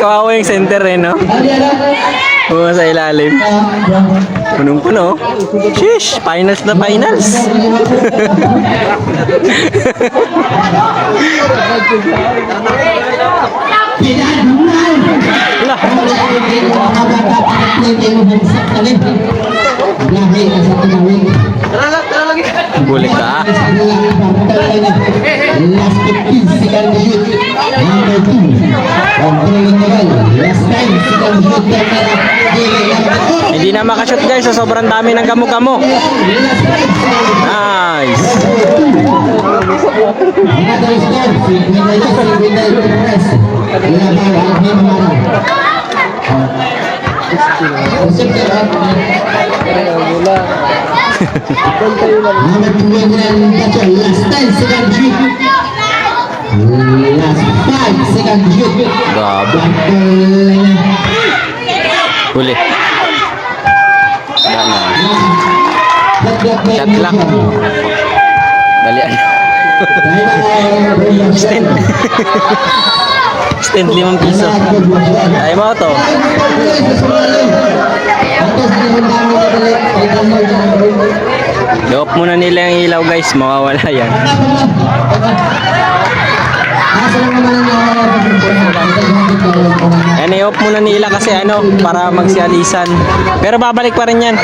Kawawa yung center eh, no? Oo, sa ilalim. Punong-puno. Shish! Finals na finals. Wala. Bulik ka. Last 15 second shoot. Number 2. Controlling the ball. Last 10 second shoot. Hindi na makashoot guys sa sobrang dami ng gamo-gamo. Nice. Another Grabe. Huli. Wala na. Shot lang. Dalian. Stand. Stand limang piso. Ay mo to. I-off muna nila yung ilaw guys. Mawawala yan. Yan i-off muna nila kasi ano para magsialisan. Pero babalik pa rin yan.